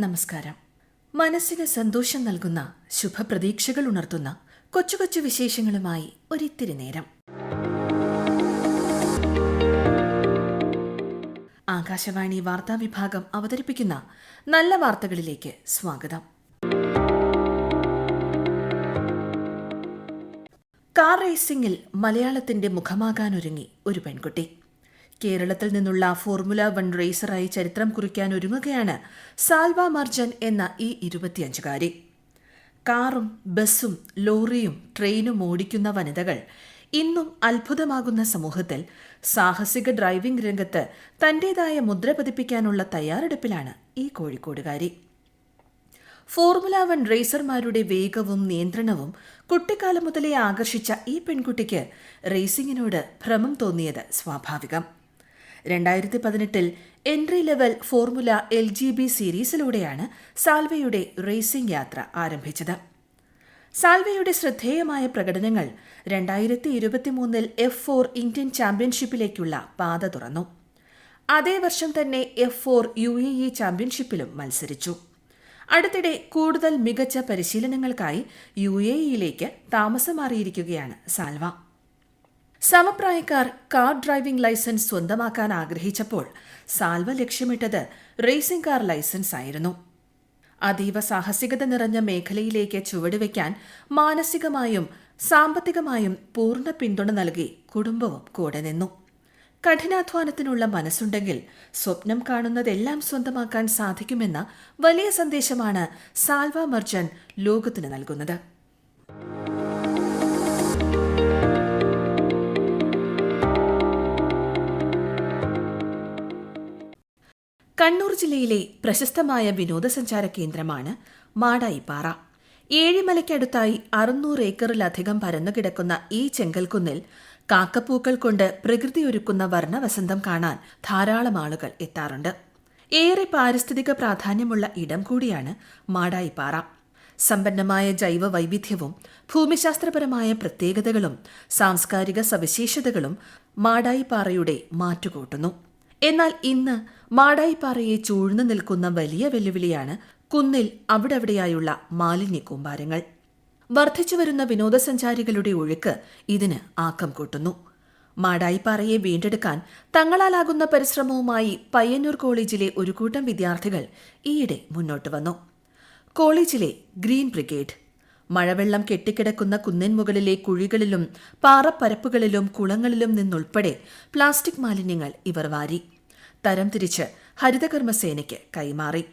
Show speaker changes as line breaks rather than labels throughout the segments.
നമസ്കാരം. മനസ്സിന് സന്തോഷം നൽകുന്ന ശുഭപ്രതീക്ഷകൾ ഉണർത്തുന്ന കൊച്ചു കൊച്ചു വിശേഷങ്ങളുമായി ഒരിത്തിരി നേരം. ആകാശവാണി വാർത്താ വിഭാഗം അവതരിപ്പിക്കുന്ന നല്ല വാർത്തകളിലേക്ക് സ്വാഗതം. കാർ റേസിംഗിൽ മലയാളത്തിന്റെ മുഖമാകാനൊരുങ്ങി ഒരു പെൺകുട്ടി. കേരളത്തിൽ നിന്നുള്ള ഫോർമുല വൺ റേസറായി ചരിത്രം കുറിക്കാൻ ഒരുങ്ങുകയാണ് സാൽവ മർജൻ എന്ന ഈ ഇരുപത്തിയഞ്ചുകാരി. കാറും ബസ്സും ലോറിയും ട്രെയിനും ഓടിക്കുന്ന വനിതകൾ ഇന്നും അത്ഭുതമാകുന്ന സമൂഹത്തിൽ സാഹസിക ഡ്രൈവിംഗ് രംഗത്ത് തന്റേതായ മുദ്ര പതിപ്പിക്കാനുള്ള തയ്യാറെടുപ്പിലാണ് ഈ കോഴിക്കോടുകാരി. ഫോർമുല വൺ റേസർമാരുടെ വേഗവും നിയന്ത്രണവും കുട്ടിക്കാലം മുതലേ ആകർഷിച്ച ഈ പെൺകുട്ടിക്ക് റേസിംഗിനോട് ഭ്രമം തോന്നിയത് സ്വാഭാവികം. രണ്ടായിരത്തി പതിനെട്ടിൽ entry level Formula L G B സീരീസിലൂടെയാണ് സാൽവയുടെ റേസിംഗ് യാത്ര ആരംഭിച്ചത്. സാൽവയുടെ ശ്രദ്ധേയമായ പ്രകടനങ്ങൾ രണ്ടായിരത്തി ഇരുപത്തിമൂന്നിൽ എഫ് ഫോർ ഇന്ത്യൻ ചാമ്പ്യൻഷിപ്പിലേക്കുള്ള പാത തുറന്നു. അതേ വർഷം തന്നെ F four U A E ചാമ്പ്യൻഷിപ്പിലും മത്സരിച്ചു. അടുത്തിടെ കൂടുതൽ മികച്ച പരിശീലനങ്ങൾക്കായി യു എ ഇയിലേക്ക് താമസം മാറിയിരിക്കുകയാണ് സാൽവ. സമപ്രായക്കാർ കാർ ഡ്രൈവിംഗ് ലൈസൻസ് സ്വന്തമാക്കാൻ ആഗ്രഹിച്ചപ്പോൾ സാൽവ ലക്ഷ്യമിട്ടത് റേസിംഗ് കാർ ലൈസൻസ് ആയിരുന്നു. അതീവ സാഹസികത നിറഞ്ഞ മേഖലയിലേക്ക് ചുവടുവെക്കാൻ മാനസികമായും സാമ്പത്തികമായും പൂർണ പിന്തുണ നൽകി കുടുംബവും കൂടെ നിന്നു. കഠിനാധ്വാനത്തിനുള്ള മനസ്സുണ്ടെങ്കിൽ സ്വപ്നം കാണുന്നതെല്ലാം സ്വന്തമാക്കാൻ സാധിക്കുമെന്ന വലിയ സന്ദേശമാണ് സാൽവ മർജൻ ലോകത്തിന് നൽകുന്നത്. കണ്ണൂർ ജില്ലയിലെ പ്രശസ്തമായ വിനോദസഞ്ചാര കേന്ദ്രമാണ് മാടായിപ്പാറ. ഏഴിമലയ്ക്കടുത്തായി അറുന്നൂറ് ഏക്കറിലധികം പരന്നുകിടക്കുന്ന ഈ ചെങ്കൽക്കുന്നിൽ കാക്കപ്പൂക്കൾ കൊണ്ട് പ്രകൃതി ഒരുക്കുന്ന വർണവസന്തം കാണാൻ ധാരാളം ആളുകൾ എത്താറുണ്ട്. ഏറെ പാരിസ്ഥിതിക പ്രാധാന്യമുള്ള ഇടം കൂടിയാണ് മാടായിപ്പാറ. സമ്പന്നമായ ജൈവ വൈവിധ്യവും ഭൂമിശാസ്ത്രപരമായ പ്രത്യേകതകളും സാംസ്കാരിക സവിശേഷതകളും മാടായിപ്പാറയുടെ മാറ്റുകൂട്ടുന്നു. എന്നാൽ ഇന്ന് മാടായിപ്പാറയെ ചൂഴ്ന്നു നിൽക്കുന്ന വലിയ വെല്ലുവിളിയാണ് കുന്നിൽ അവിടെവിടെയായുള്ള മാലിന്യ കൂമ്പാരങ്ങൾ വർദ്ധിച്ചുവരുന്ന വിനോദസഞ്ചാരികളുടെ ഒഴുക്ക് ഇതിന് ആക്കം കൂട്ടുന്നു. മാടായിപ്പാറയെ വീണ്ടെടുക്കാൻ തങ്ങളാലാകുന്ന പരിശ്രമവുമായി പയ്യന്നൂർ കോളേജിലെ ഒരു കൂട്ടം വിദ്യാർത്ഥികൾ ഈയിടെ മുന്നോട്ട് വന്നു. കോളേജിലെ ഗ്രീൻ ബ്രിഗേഡ്. മഴവെള്ളം കെട്ടിക്കിടക്കുന്ന കുന്നിൻ മുകളിലെ കുഴികളിലും പാറപ്പരപ്പുകളിലും കുളങ്ങളിലും നിന്നുൾപ്പെടെ പ്ലാസ്റ്റിക് മാലിന്യങ്ങൾ ഇവർ വാരി. തരംതിരിച്ച് ഹരിതകർമ്മസേനയ്ക്ക് കൈമാറി.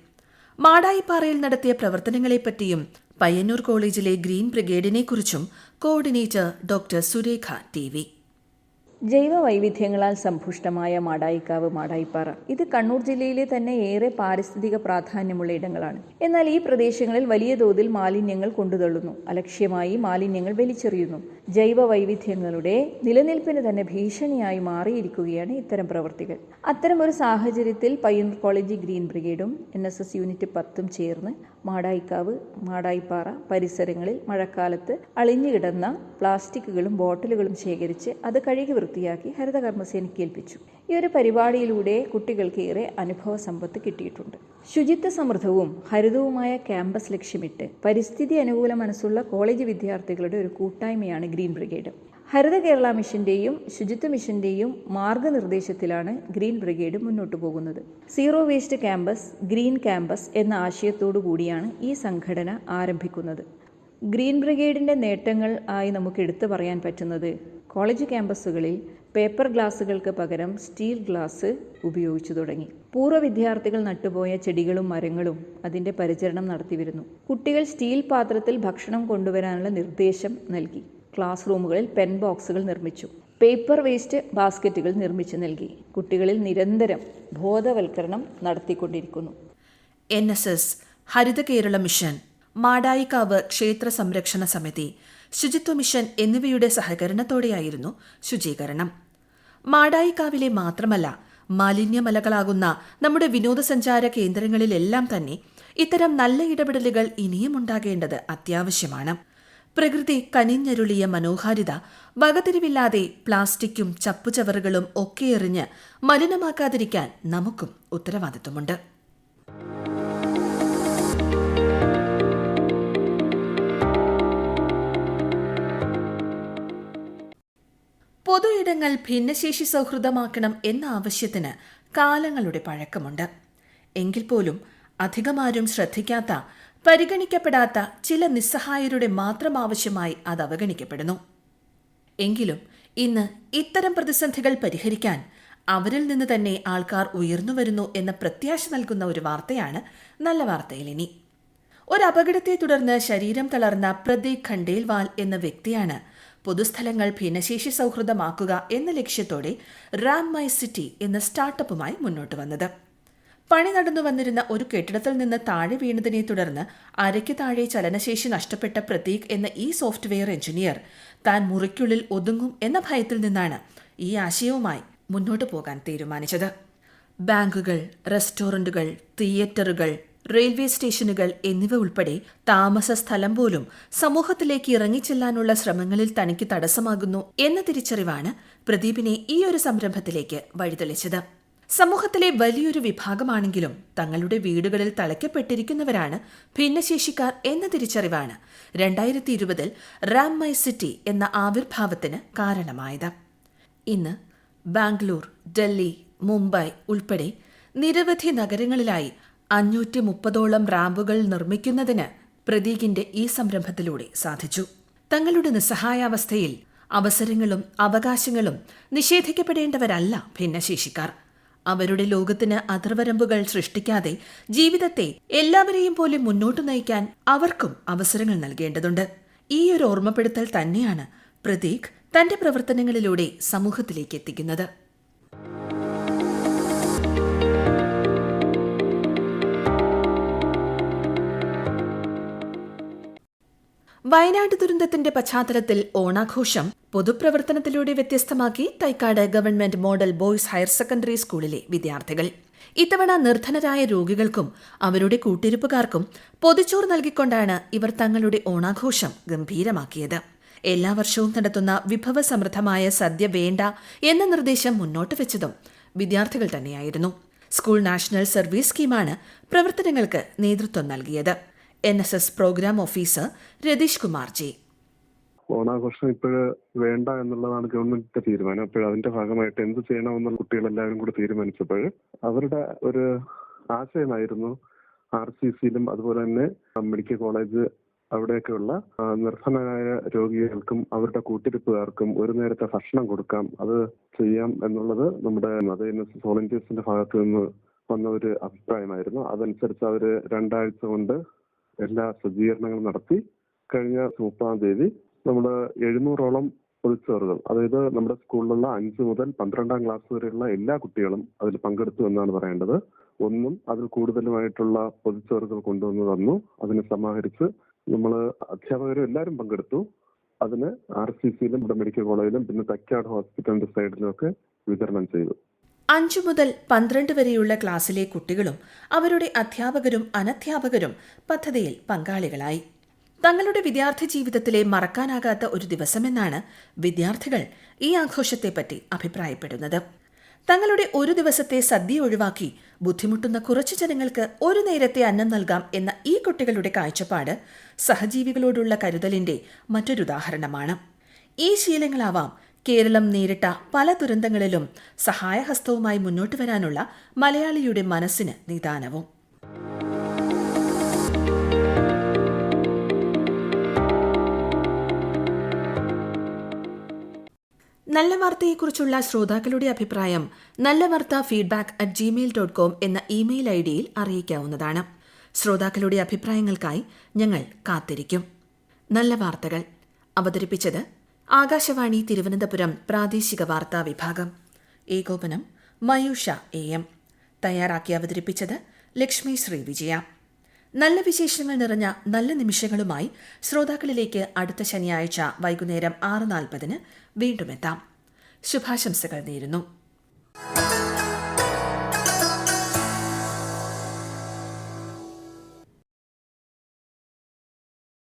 മാടായിപ്പാറയിൽ നടത്തിയ പ്രവർത്തനങ്ങളെപ്പറ്റിയും പയ്യന്നൂർ കോളേജിലെ ഗ്രീൻ ബ്രിഗേഡിനെക്കുറിച്ചും കോർഡിനേറ്റർ ഡോക്ടർ സുരേഖ ടി
ജൈവ വൈവിധ്യങ്ങളാൽ സമ്പുഷ്ടമായ മാടായിക്കാവ് മാടായിപ്പാറ. ഇത് കണ്ണൂർ ജില്ലയിലെ തന്നെ ഏറെ പാരിസ്ഥിതിക പ്രാധാന്യമുള്ള ഇടങ്ങളാണ്. എന്നാൽ ഈ പ്രദേശങ്ങളിൽ വലിയ തോതിൽ മാലിന്യങ്ങൾ കൊണ്ടുതള്ളുന്നു. അലക്ഷ്യമായി മാലിന്യങ്ങൾ വലിച്ചെറിയുന്നു. ജൈവ വൈവിധ്യങ്ങളുടെ നിലനിൽപ്പിന് തന്നെ ഭീഷണിയായി മാറിയിരിക്കുകയാണ് ഇത്തരം പ്രവൃത്തികൾ അത്തരം ഒരു സാഹചര്യത്തിൽ പയ്യന്നൂർ കോളേജ് ഗ്രീൻ ബ്രിഗേഡും എൻ യൂണിറ്റ് പത്തും ചേർന്ന് മാടായിക്കാവ് മാടായിപ്പാറ പരിസരങ്ങളിൽ മഴക്കാലത്ത് അളിഞ്ഞുകിടന്ന പ്ലാസ്റ്റിക്കുകളും ബോട്ടിലുകളും ശേഖരിച്ച് അത് കഴുകി വൃത്തിയാക്കി ഹരിതകർമ്മസേനയ്ക്ക് ഏൽപ്പിച്ചു ഈ ഒരു പരിപാടിയിലൂടെ കുട്ടികൾക്ക് ഏറെ അനുഭവ സമ്പത്ത് കിട്ടിയിട്ടുണ്ട്. ശുചിത്വ സമൃദ്ധവും ഹരിതവുമായ ക്യാമ്പസ് ലക്ഷ്യമിട്ട് പരിസ്ഥിതി അനുകൂല മനസ്സുള്ള കോളേജ് വിദ്യാർത്ഥികളുടെ ഒരു കൂട്ടായ്മയാണ് ഗ്രീൻ ബ്രിഗേഡ്. ഹരിത കേരള മിഷന്റെയും ശുചിത്വ മിഷന്റെയും മാർഗനിർദ്ദേശത്തിലാണ് ഗ്രീൻ ബ്രിഗേഡ് മുന്നോട്ടു പോകുന്നത്. Zero waste campus green campus എന്ന ആശയത്തോടു കൂടിയാണ് ഈ സംഘടന ആരംഭിക്കുന്നത്. ഗ്രീൻ ബ്രിഗേഡിന്റെ നേട്ടങ്ങൾ ആയി നമുക്ക് എടുത്തു പറയാൻ പറ്റുന്നത് കോളേജ് ക്യാമ്പസുകളിൽ പേപ്പർ ഗ്ലാസുകൾക്ക് പകരം സ്റ്റീൽ ഗ്ലാസ് ഉപയോഗിച്ചു തുടങ്ങി. പൂർവ വിദ്യാർത്ഥികൾ നട്ടുപോയ ചെടികളും മരങ്ങളും അതിന്റെ പരിചരണം നടത്തിവരുന്നു. കുട്ടികൾ സ്റ്റീൽ പാത്രത്തിൽ ഭക്ഷണം കൊണ്ടുവരാനുള്ള നിർദ്ദേശം നൽകി. ക്ലാസ് റൂമുകളിൽ പെൻ ബോക്സുകൾ നിർമ്മിച്ചു. പേപ്പർ വേസ്റ്റ് ബാസ്ക്കറ്റുകൾ നിർമ്മിച്ചു നൽകി. കുട്ടികളിൽ നിരന്തരം ബോധവൽക്കരണം നടത്തിക്കൊണ്ടിരിക്കുന്നു.
N S S Haritha Kerala mission Madayikkavu ക്ഷേത്ര സംരക്ഷണ സമിതി ശുചിത്വ മിഷൻ എന്നിവയുടെ സഹകരണത്തോടെയായിരുന്നു ശുചീകരണം. മാടായിക്കാവിലെ മാത്രമല്ല മാലിന്യമലകളാകുന്ന നമ്മുടെ വിനോദസഞ്ചാര കേന്ദ്രങ്ങളിലെല്ലാം തന്നെ ഇത്തരം നല്ല ഇടപെടലുകൾ ഇനിയും ഉണ്ടാകേണ്ടത് അത്യാവശ്യമാണ്. പ്രകൃതി കനിഞ്ഞരുളിയ മനോഹാരിത വകതിരിവില്ലാതെ പ്ലാസ്റ്റിക്കും ചപ്പുചവറുകളും ഒക്കെ എറിഞ്ഞ് മലിനമാക്കാതിരിക്കാൻ നമുക്കും ഉത്തരവാദിത്വമുണ്ട്. പൊതു ഇടങ്ങൾ ഭിന്നശേഷി സൗഹൃദമാക്കണം എന്ന ആവശ്യത്തിന് കാലങ്ങളുടെ പഴക്കമുണ്ട്. എങ്കിൽ പോലും അധികമാരും ശ്രദ്ധിക്കാത്ത പരിഗണിക്കപ്പെടാത്ത ചില നിസ്സഹായരുടെ മാത്രം ആവശ്യമായി അത് അവഗണിക്കപ്പെടുന്നു. എങ്കിലും ഇന്ന് ഇത്തരം പ്രതിസന്ധികൾ പരിഹരിക്കാൻ അവരിൽ നിന്ന് തന്നെ ആൾക്കാർ ഉയർന്നു വരുന്നു എന്ന പ്രത്യാശ നൽകുന്ന ഒരു വാർത്തയാണ് നല്ല വാർത്തയിൽ ഇനി. ഒരു അപകടത്തെ തുടർന്ന് ശരീരം തളർന്ന പ്രദീപ് ഖണ്ടേൽവാൽ എന്ന വ്യക്തിയാണ് പൊതുസ്ഥലങ്ങൾ ഭിന്നശേഷി സൗഹൃദമാക്കുക എന്ന ലക്ഷ്യത്തോടെ റാം മൈ സിറ്റി എന്ന സ്റ്റാർട്ടപ്പുമായി മുന്നോട്ട് വന്നത്. പണി നടന്നു വന്നിരുന്ന ഒരു കെട്ടിടത്തിൽ നിന്ന് താഴെ വീണതിനെ തുടർന്ന് അരയ്ക്ക് താഴെ ചലനശേഷി നഷ്ടപ്പെട്ട പ്രതീക് എന്ന ഈ സോഫ്റ്റ്വെയർ എഞ്ചിനീയർ താൻ മുറിക്കുള്ളിൽ ഒതുങ്ങും എന്ന ഭയത്തിൽ നിന്നാണ് ഈ ആശയവുമായി മുന്നോട്ട് പോകാൻ തീരുമാനിച്ചത്. ബാങ്കുകൾ റെസ്റ്റോറന്റുകൾ തിയേറ്ററുകൾ റെയിൽവേ സ്റ്റേഷനുകൾ എന്നിവ ഉൾപ്പെടെ താമസ സ്ഥലം പോലും സമൂഹത്തിലേക്ക് ഇറങ്ങിച്ചെല്ലാനുള്ള ശ്രമങ്ങളിൽ തനിക്ക് തടസ്സമാകുന്നു എന്ന തിരിച്ചറിവാണ് പ്രദീപിനെ ഈ ഒരു സംരംഭത്തിലേക്ക് വഴിതെളിച്ചത്. സമൂഹത്തിലെ വലിയൊരു വിഭാഗമാണെങ്കിലും തങ്ങളുടെ വീടുകളിൽ തളയ്ക്കപ്പെട്ടിരിക്കുന്നവരാണ് ഭിന്നശേഷിക്കാർ എന്ന തിരിച്ചറിവാണ് രണ്ടായിരത്തി ഇരുപതിൽ റാം മൈ സിറ്റി എന്ന ആവിർഭാവത്തിന് കാരണമായത്. ഇന്ന് ബാംഗ്ലൂർ ഡൽഹി മുംബൈ ഉൾപ്പെടെ നിരവധി നഗരങ്ങളിലായി അഞ്ഞൂറ്റി മുപ്പതോളം റാമ്പുകൾ നിർമ്മിക്കുന്നതിന് പ്രതീകിന്റെ ഈ സംരംഭത്തിലൂടെ സാധിച്ചു. തങ്ങളുടെ നിസ്സഹായാവസ്ഥയിൽ അവസരങ്ങളും അവകാശങ്ങളും നിഷേധിക്കപ്പെടേണ്ടവരല്ല ഭിന്നശേഷിക്കാർ. അവരുടെ ലോകത്തിന് അതിർവരമ്പുകൾ സൃഷ്ടിക്കാതെ ജീവിതത്തെ എല്ലാവരെയും പോലെ മുന്നോട്ട് നയിക്കാൻ അവർക്കും അവസരങ്ങൾ നൽകേണ്ടതുണ്ട്. ഈ ഒരു ഓർമ്മപ്പെടുത്തൽ തന്നെയാണ് പ്രതീക് തന്റെ പ്രവർത്തനങ്ങളിലൂടെ സമൂഹത്തിലേക്ക് എത്തിക്കുന്നത്. വയനാട് ദുരന്തത്തിന്റെ പശ്ചാത്തലത്തിൽ ഓണാഘോഷം പൊതുപ്രവർത്തനത്തിലൂടെ വ്യത്യസ്തമാക്കി Thycaud government model boys higher secondary സ്കൂളിലെ വിദ്യാർത്ഥികൾ. ഇത്തവണ നിർധനരായ രോഗികൾക്കും അവരുടെ കൂട്ടിരിപ്പുകാർക്കും പൊതിച്ചോർ നൽകിക്കൊണ്ടാണ് ഇവർ തങ്ങളുടെ ഓണാഘോഷം ഗംഭീരമാക്കിയത്. എല്ലാ വർഷവും നടത്തുന്ന വിഭവസമൃദ്ധമായ സദ്യ വേണ്ട എന്ന നിർദ്ദേശം മുന്നോട്ട് വെച്ചതും വിദ്യാർത്ഥികൾ തന്നെയായിരുന്നു. സ്കൂൾ നാഷണൽ സർവീസ് സ്കീമാണ് പ്രവർത്തനങ്ങൾക്ക് നേതൃത്വം നൽകിയത്. N S S programme officer Ratheesh Kumar G
ഓണാഘോഷം ഇപ്പോഴ് വേണ്ട എന്നുള്ളതാണ് ഗവൺമെന്റിന്റെ തീരുമാനം. അപ്പോൾ അതിന്റെ ഭാഗമായിട്ട് എന്ത് ചെയ്യണമെന്നുള്ള കുട്ടികളെല്ലാവരും കൂടി തീരുമാനിച്ചപ്പോൾ അവരുടെ ഒരു ആശയമായിരുന്നു ആർ സി സിയിലും അതുപോലെ തന്നെ മെഡിക്കൽ കോളേജ് അവിടെയൊക്കെയുള്ള നിർധനരായ രോഗികൾക്കും അവരുടെ കൂട്ടിരിപ്പുകാർക്കും ഒരു നേരത്തെ ഭക്ഷണം കൊടുക്കാം അത് ചെയ്യാം എന്നുള്ളത് നമ്മുടെ അത് എൻ എസ് വോളണ്ടിയേഴ്സിന്റെ ഭാഗത്ത് നിന്ന് വന്ന ഒരു അഭിപ്രായമായിരുന്നു. അതനുസരിച്ച് അവർ രണ്ടാഴ്ച കൊണ്ട് എല്ലാ സജ്ജീകരണങ്ങളും നടത്തി കഴിഞ്ഞ മുപ്പതാം തീയതി നമ്മൾ എഴുന്നൂറോളം പൊതുച്ചേറുകൾ അതായത് നമ്മുടെ സ്കൂളിലുള്ള അഞ്ച് മുതൽ പന്ത്രണ്ടാം ക്ലാസ് വരെയുള്ള എല്ലാ കുട്ടികളും അതിൽ പങ്കെടുത്തു എന്നാണ് പറയേണ്ടത്. ഒന്നും അതിൽ കൂടുതലുമായിട്ടുള്ള പൊതുച്ചേറുകൾ കൊണ്ടുവന്ന് തന്നു. അതിനെ സമാഹരിച്ച് നമ്മൾ അധ്യാപകരും എല്ലാവരും പങ്കെടുത്തു. അതിന് ആർ സി സിയിലും ഇവിടെ മെഡിക്കൽ കോളേജിലും പിന്നെ തൈക്കാട് ഹോസ്പിറ്റലിന്റെ സൈഡിലും ഒക്കെ വിതരണം ചെയ്തു.
അഞ്ചു മുതൽ പന്ത്രണ്ട് വരെയുള്ള ക്ലാസ്സിലെ കുട്ടികളും അവരുടെ അധ്യാപകരും അനധ്യാപകരും പദ്ധതിയിൽ പങ്കാളികളായി. തങ്ങളുടെ വിദ്യാർത്ഥി ജീവിതത്തിലെ മറക്കാനാകാത്ത ഒരു ദിവസമെന്നാണ് വിദ്യാർത്ഥികൾ ഈ ആഘോഷത്തെപ്പറ്റി അഭിപ്രായപ്പെടുന്നത്. തങ്ങളുടെ ഒരു ദിവസത്തെ സദ്യ ഒഴിവാക്കി ബുദ്ധിമുട്ടുന്ന കുറച്ചു ജനങ്ങൾക്ക് ഒരു നേരത്തെ അന്നം നൽകാം എന്ന ഈ കുട്ടികളുടെ കാഴ്ചപ്പാട് സഹജീവികളോടുള്ള കരുതലിന്റെ മറ്റൊരുദാഹരണമാണ്. ഈ ശീലങ്ങളാവാം കേരളം നേരിട്ട പല ദുരന്തങ്ങളിലും സഹായഹസ്തവുമായി മുന്നോട്ട് വരാനുള്ള മലയാളിയുടെ മനസ്സിന് നിദാനവും. നല്ല വാർത്തയെക്കുറിച്ചുള്ള ശ്രോതാക്കളുടെ അഭിപ്രായം നല്ല വാർത്ത feedback at Gmail dot com എന്ന ഇമെയിൽ ഐ ഡിയിൽ അറിയിക്കാവുന്നതാണ്. ശ്രോതാക്കളുടെ അഭിപ്രായങ്ങൾക്കായി ഞങ്ങൾ കാത്തിരിക്കും. നല്ല വാർത്തകൾ അവതരിപ്പിച്ചത് ആകാശവാണി തിരുവനന്തപുരം പ്രാദേശിക വാർത്താ വിഭാഗം. ഏകോപനം മയൂഷ എ എം. തയ്യാറാക്കി അവതരിപ്പിച്ചത് ലക്ഷ്മി ശ്രീ വിജയ. നല്ല വിശേഷങ്ങൾ നിറഞ്ഞ നല്ല നിമിഷങ്ങളുമായി ശ്രോതാക്കളിലേക്ക് അടുത്ത ശനിയാഴ്ച വൈകുന്നേരം ആറ് നാൽപ്പതിന് വീണ്ടുമെത്താം ശുഭാശംസകൾ നേരുന്നു.